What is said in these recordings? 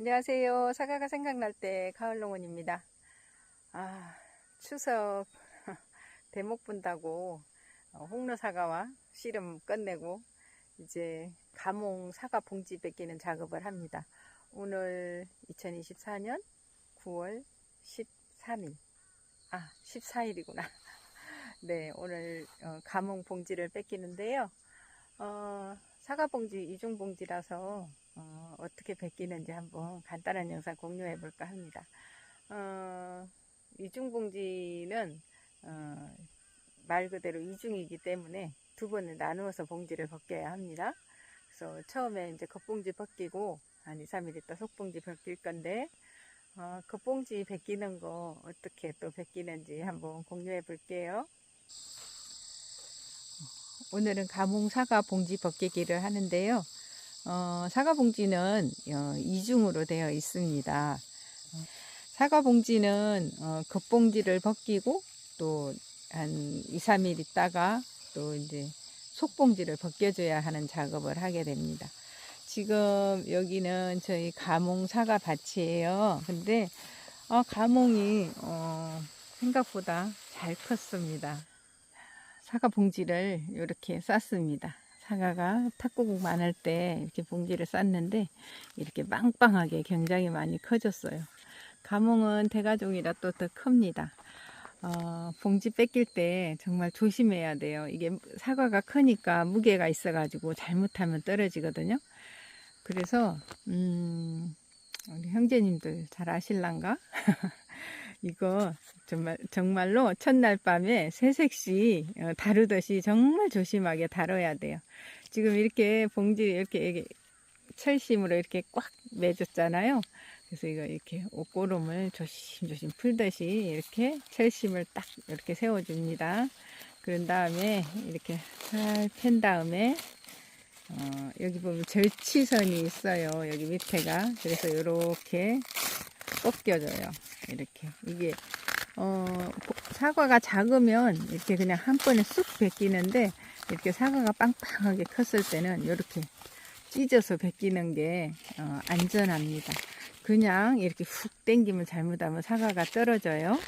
안녕하세요. 사과가 생각날 때 가을농원입니다. 아, 추석 대목 분다고 어, 홍로 사과와 씨름 끝내고 이제 가몽 사과 봉지 뺏기는 작업을 합니다. 오늘 2024년 9월 13일. 아, 14일이구나. 네, 오늘 어, 가몽 봉지를 뺏기는데요. 어, 사과 봉지 이중 봉지라서 어, 어떻게 베끼는지 한번 간단한 영상 공유해 볼까 합니다. 어, 이중봉지는 어, 말 그대로 이중이기 때문에 두 번을 나누어서 봉지를 벗겨야 합니다. 그래서 처음에 이제 겉봉지 벗기고 한 2, 3일 있다 속봉지 벗길 건데 어, 겉봉지 벗기는 거 어떻게 또 벗기는지 한번 공유해 볼게요. 오늘은 가몽 사과 봉지 벗기기를 하는데요. 어, 사과 봉지는 어, 이중으로 되어 있습니다. 사과 봉지는 어, 겉봉지를 벗기고 또 한 2, 3일 있다가 또 이제 속봉지를 벗겨줘야 하는 작업을 하게 됩니다. 지금 여기는 저희 가몽 사과 밭이에요. 근데 어, 가몽이 어, 생각보다 잘 컸습니다. 사과 봉지를 이렇게 쌌습니다. 사과가 탁구국 많을 때 이렇게 봉지를 쌌는데 이렇게 빵빵하게 굉장히 많이 커졌어요. 가몽은 대가종이라 또 더 큽니다. 어, 봉지 뺏길 때 정말 조심해야 돼요. 이게 사과가 크니까 무게가 있어가지고 잘못하면 떨어지거든요. 그래서 음, 우리 형제님들 잘 아실란가? 이거 정말 정말로 첫날 밤에 새색시 어, 다루듯이 정말 조심하게 다뤄야 돼요. 지금 이렇게 봉지 이렇게, 이렇게 철심으로 이렇게 꽉 매줬잖아요. 그래서 이거 이렇게 옷고름을 조심조심 풀듯이 이렇게 철심을 딱 이렇게 세워줍니다. 그런 다음에 이렇게 잘 팬 다음에 어, 여기 보면 절치선이 있어요. 여기 밑에가 그래서 이렇게 꺾여져요. 이렇게 이게 어, 사과가 작으면 이렇게 그냥 한 번에 쑥 벗기는데 이렇게 사과가 빵빵하게 컸을 때는 이렇게 찢어서 벗기는 게 어, 안전합니다. 그냥 이렇게 훅 당기면 잘못하면 사과가 떨어져요.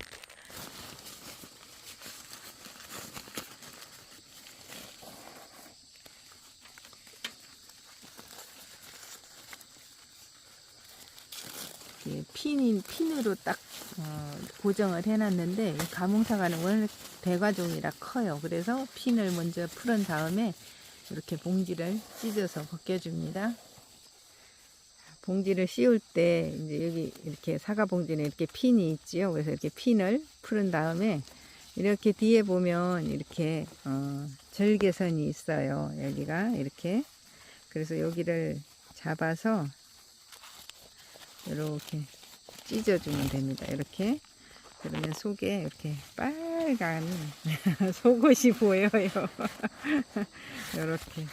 핀인 핀으로 딱 어, 고정을 해놨는데 이 가몽사과는 원래 대과종이라 커요. 그래서 핀을 먼저 풀은 다음에 이렇게 봉지를 찢어서 벗겨줍니다. 봉지를 씌울 때 이제 여기 이렇게 사과 봉지는 이렇게 핀이 있지요. 그래서 이렇게 핀을 풀은 다음에 이렇게 뒤에 보면 이렇게 어, 절개선이 있어요. 여기가 이렇게 그래서 여기를 잡아서 이렇게 찢어주면 됩니다. 이렇게 그러면 속에 이렇게 빨간 속옷이 보여요. 이렇게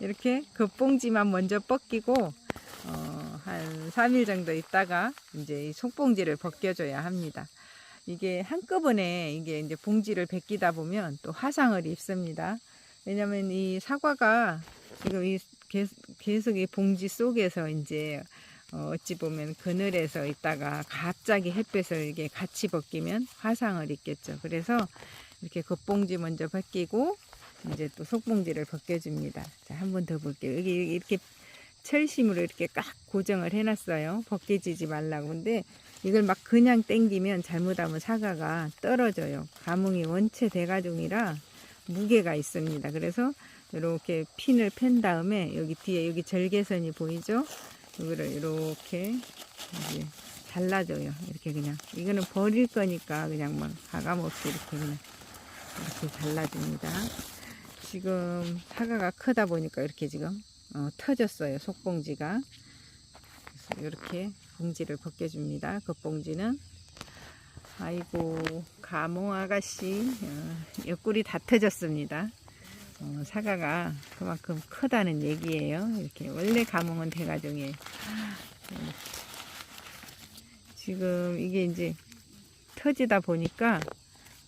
이렇게 겉봉지만 먼저 벗기고 어, 한 3일 정도 있다가 이제 이 속봉지를 벗겨줘야 합니다. 이게 한꺼번에 이게 이제 봉지를 벗기다 보면 또 화상을 입습니다. 왜냐면 이 사과가 지금 이 계속 이 봉지 속에서 이제 어, 어찌 보면 그늘에서 있다가 갑자기 햇볕을 이게 같이 벗기면 화상을 입겠죠. 그래서 이렇게 겉봉지 먼저 벗기고 이제 또 속봉지를 벗겨줍니다. 자, 한 번 더 볼게요. 여기 이렇게 철심으로 이렇게 꽉 고정을 해놨어요. 벗겨지지 말라고. 근데 이걸 막 그냥 땡기면 잘못하면 사과가 떨어져요. 가몽이 원체 대가종이라 무게가 있습니다. 그래서 이렇게 핀을 팬 다음에 여기 뒤에 여기 절개선이 보이죠? 이거를 이렇게 이제 잘라줘요. 이렇게 그냥 이거는 버릴 거니까 그냥 막 가감없이 이렇게 그냥 이렇게 잘라줍니다. 지금 사과가 크다 보니까 이렇게 지금 어, 터졌어요. 속봉지가. 그래서 이렇게 봉지를 벗겨줍니다. 겉봉지는 아이고 가몽 아가씨 어, 옆구리 다 터졌습니다. 어, 사과가 그만큼 크다는 얘기예요. 이렇게 원래 가몽은 대가종이에요. 지금 이게 이제 터지다 보니까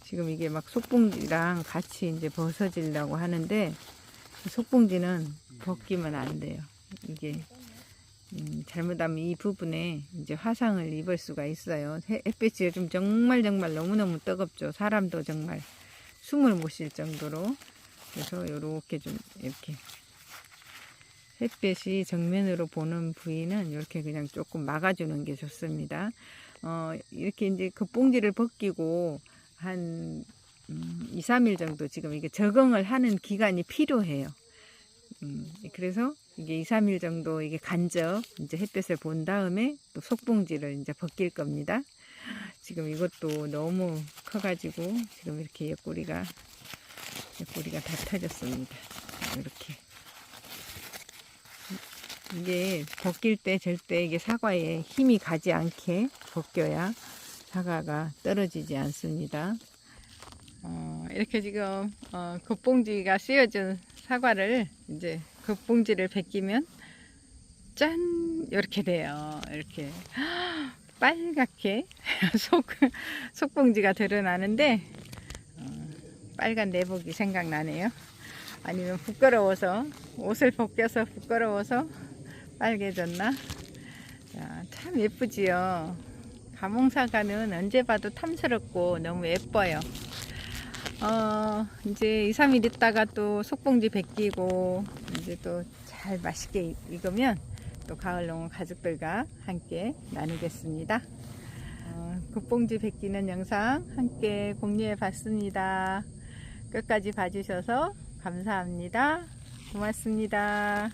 지금 이게 막 속봉지랑 같이 이제 벗어지려고 하는데 속봉지는 벗기면 안 돼요. 이게 음, 잘못하면 이 부분에 이제 화상을 입을 수가 있어요. 해- 햇빛이 요즘 정말 정말 너무너무 뜨겁죠. 사람도 정말 숨을 못 쉴 정도로. 그래서 이렇게 좀 이렇게 햇빛이 정면으로 보는 부위는 이렇게 그냥 조금 막아주는 게 좋습니다. 어, 이렇게 이제 급봉지를 벗기고 한 음, 2, 3일 정도 지금 이게 적응을 하는 기간이 필요해요. 음, 그래서 이게 2, 3일 정도 이게 간접 이제 햇볕을 본 다음에 또 속봉지를 이제 벗길 겁니다. 지금 이것도 너무 커가지고 지금 이렇게 옆구리가 옆구리가 다 터졌습니다. 이렇게 이게 벗길 때 절대 이게 사과에 힘이 가지 않게 벗겨야 사과가 떨어지지 않습니다. 어, 이렇게 지금 어, 겉봉지가 씌워준 사과를 이제 겉봉지를 벗기면 짠 이렇게 돼요. 이렇게 빨갛게 속 속봉지가 드러나는데 어, 빨간 내복이 생각나네요. 아니면 부끄러워서 옷을 벗겨서 부끄러워서 빨개졌나? 자, 참 예쁘지요. 가몽사과는 언제 봐도 탐스럽고 너무 예뻐요. 어, 이제 2, 3일 있다가 또 속봉지 벗기고 이제 또 잘 맛있게 익으면 또 가을 농원 가족들과 함께 나누겠습니다. 어, 국봉지 벗기는 영상 함께 공유해 봤습니다. 끝까지 봐주셔서 감사합니다. 고맙습니다.